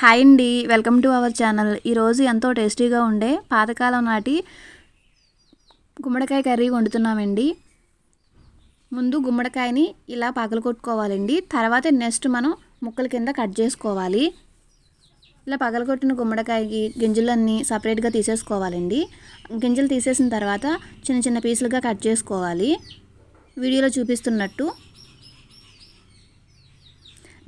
Hi అండి. Welcome to our channel. ఈరోజు ఎంతో టేస్టీగా ఉండే పాతకాలం నాటి గుమ్మడికాయ కర్రీ వండుతున్నామండి. ముందు గుమ్మడికాయని ఇలా పగలు కొట్టుకోవాలండి తర్వాత నెక్స్ట్ మనం ముక్కల కింద కట్ చేసుకోవాలి. ఇలా పగలగొట్టిన గుమ్మడికాయకి గింజలన్నీ సపరేట్గా తీసేసుకోవాలండి. గింజలు తీసేసిన తర్వాత చిన్న చిన్న పీసులుగా కట్ చేసుకోవాలి. వీడియోలో చూపిస్తున్నట్టు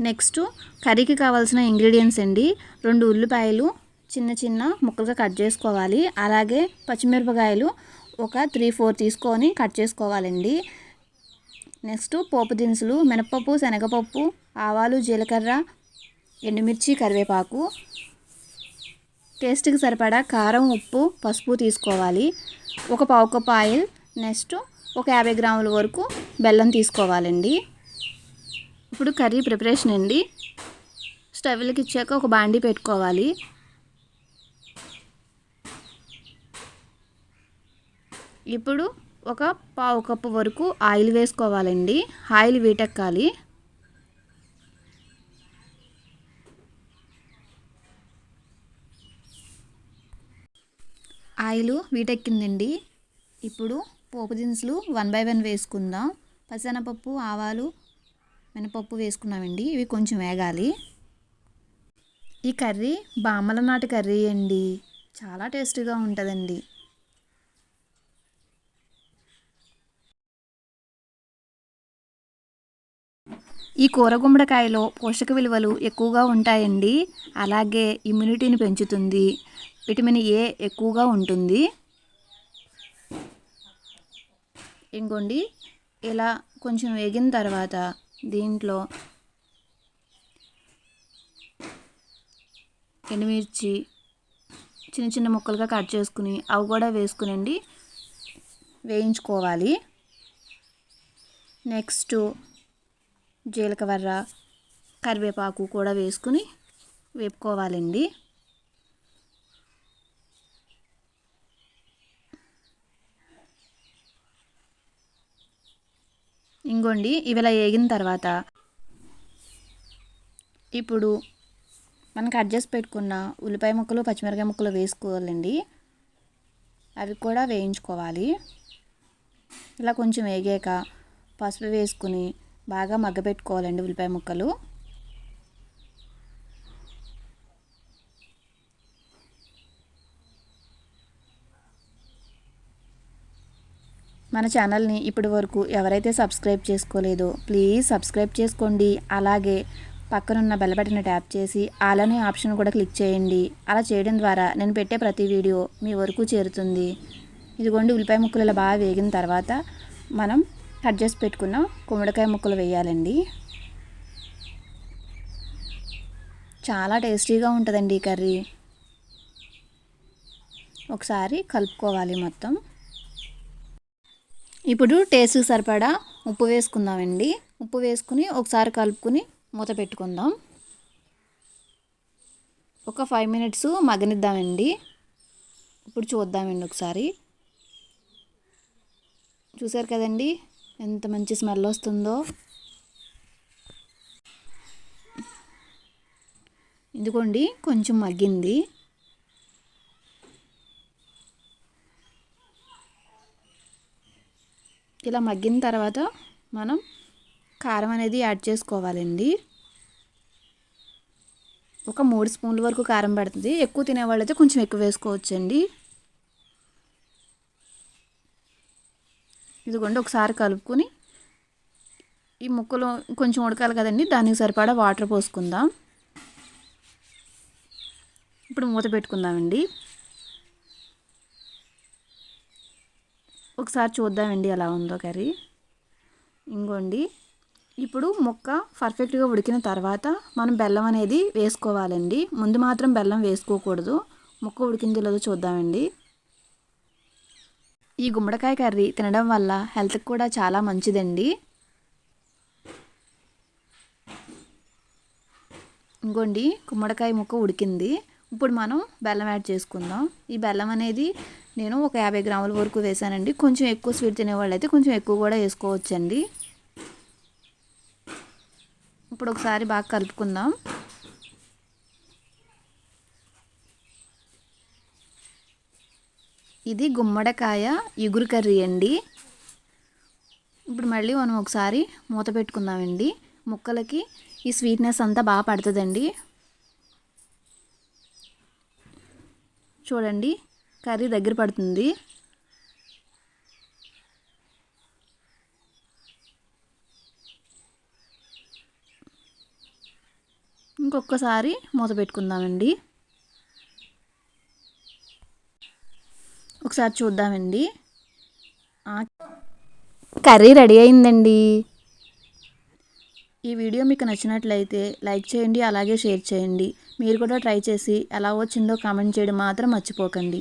నెక్స్ట్ కర్రీకి కావాల్సిన ఇంగ్రీడియంట్స్ అండి. రెండు ఉల్లిపాయలు చిన్న చిన్న ముక్కలుగా కట్ చేసుకోవాలి. అలాగే పచ్చిమిరపకాయలు ఒక త్రీ ఫోర్ తీసుకొని కట్ చేసుకోవాలండి. నెక్స్ట్ పోపు దినుసులు మినపప్పు శనగపప్పు ఆవాలు జీలకర్ర ఎండుమిర్చి కరివేపాకు. టేస్ట్కి సరిపడా కారం ఉప్పు పసుపు తీసుకోవాలి. ఒక పావు కప్పు ఆయిల్ నెక్స్ట్ ఒక యాభై గ్రాముల వరకు బెల్లం తీసుకోవాలండి. ఇప్పుడు కర్రీ ప్రిపరేషన్ అండి. స్టవ్లకి ఇచ్చాక ఒక బాండీ పెట్టుకోవాలి. ఇప్పుడు ఒక పావు కప్పు వరకు ఆయిల్ వేసుకోవాలండి. ఆయిల్ వీటెక్కాలి. ఆయిల్ వీటెక్కిందండి. ఇప్పుడు పోపు దినుసులు వన్ బై వన్ వేసుకుందాం. పసనపప్పు ఆవాలు మినపప్పు వేసుకున్నామండి ఇవి కొంచెం వేగాలి. ఈ కర్రీ బామ్మల నాటి కర్రీ అండి చాలా టేస్టీగా ఉంటుందండి. ఈ కూర గుమ్మడికాయలో పోషక విలువలు ఎక్కువగా ఉంటాయండి అలాగే ఇమ్యూనిటీని పెంచుతుంది విటమిన్ ఏ ఎక్కువగా ఉంటుంది. ఇంకోండి ఇలా కొంచెం వేగిన తర్వాత దీంట్లో ఎండుమిర్చి చిన్న చిన్న ముక్కలుగా కట్ చేసుకుని అవి కూడా వేసుకునండి. వేయించుకోవాలి. నెక్స్ట్ జీలకర్ర కరివేపాకు కూడా వేసుకుని వేపుకోవాలండి. ఇంకోండి ఇవిలా వేగిన తర్వాత. ఇప్పుడు మనం కట్ చేసి పెట్టుకున్న ఉల్లిపాయ ముక్కలు పచ్చిమిరకాయ ముక్కలు వేసుకోవాలండి. అవి కూడా వేయించుకోవాలి. ఇలా కొంచెం వేగాక పసుపు వేసుకుని బాగా మగ్గపెట్టుకోవాలండి ఉల్లిపాయ ముక్కలు. మన ఛానల్ని ఇప్పటి వరకు ఎవరైతే సబ్స్క్రైబ్ చేసుకోలేదో ప్లీజ్ సబ్స్క్రైబ్ చేసుకోండి. అలాగే పక్కనున్న బెల్ బటన్ ట్యాప్ చేసి అలానే ఆప్షన్ కూడా క్లిక్ చేయండి. అలా చేయడం ద్వారా నేను పెట్టే ప్రతి వీడియో మీ వరకు చేరుతుంది. ఇదిగోండి ఉల్లిపాయ ముక్కలు ఇలా బాగా వేగిన తర్వాత మనం కట్ చేసి పెట్టుకున్న గుమ్మడికాయ ముక్కలు వేయాలండి. చాలా టేస్టీగా ఉంటుందండి ఈ కర్రీ. ఒకసారి కలుపుకోవాలి మొత్తం. ఇప్పుడు టేస్ట్కి సరిపడా ఉప్పు వేసుకుందామండి. ఉప్పు వేసుకుని ఒకసారి కలుపుకుని మూత పెట్టుకుందాం. ఒక ఫైవ్ మినిట్స్ మగ్గనిద్దామండి. ఇప్పుడు చూద్దామండి ఒకసారి. చూసారు కదండి ఎంత మంచి స్మెల్ వస్తుందో. ఇదిగోండి కొంచెం మగ్గింది. ఇలా మగ్గిన తర్వాత మనం కారం అనేది యాడ్ చేసుకోవాలండి. ఒక మూడు స్పూన్ల వరకు కారం పడుతుంది. ఎక్కువ తినేవాళ్ళైతే కొంచెం ఎక్కువ వేసుకోవచ్చండి. ఇదిగోండి ఒకసారి కలుపుకొని ఈ ముక్కలు కొంచెం ఉడకాలి కదండి దానికి సరిపడా వాటర్ పోసుకుందాం. ఇప్పుడు మూత పెట్టుకుందామండి. ఒకసారి చూద్దామండి ఎలా ఉందో కర్రీ. ఇంకోండి ఇప్పుడు ముక్క పర్ఫెక్ట్గా ఉడికిన తర్వాత మనం బెల్లం అనేది వేసుకోవాలండి. ముందు మాత్రం బెల్లం వేసుకోకూడదు. ముక్క ఉడికిందో లేదో చూద్దామండి. ఈ గుమ్మడికాయ కర్రీ తినడం వల్ల హెల్త్కి కూడా చాలా మంచిదండి. ఇంకోండి గుమ్మడికాయ ముక్క ఉడికింది. ఇప్పుడు మనం బెల్లం యాడ్ చేసుకుందాం. ఈ బెల్లం అనేది నేను ఒక యాభై గ్రాముల వరకు వేసానండి. కొంచెం ఎక్కువ స్వీట్ తినేవాళ్ళు అయితే కొంచెం ఎక్కువ కూడా వేసుకోవచ్చండి. ఇప్పుడు ఒకసారి బాగా కలుపుకుందాం. ఇది గుమ్మడికాయ ఇగురు కర్రీ అండి. ఇప్పుడు మళ్ళీ మనం ఒకసారి మూత పెట్టుకుందామండి. ముక్కలకి ఈ స్వీట్నెస్ అంతా బాగా పడుతుందండి. చూడండి. కర్రీ దగ్గర పడుతుంది. ఇంకొకసారి మూత పెట్టుకుందామండి. ఒకసారి చూద్దామండి. కర్రీ రెడీ అయిందండి. ఈ వీడియో మీకు నచ్చినట్లయితే లైక్ చేయండి అలాగే షేర్ చేయండి. మీరు కూడా ట్రై చేసి ఎలా వచ్చిందో కామెంట్ చేయడం మాత్రం మర్చిపోకండి.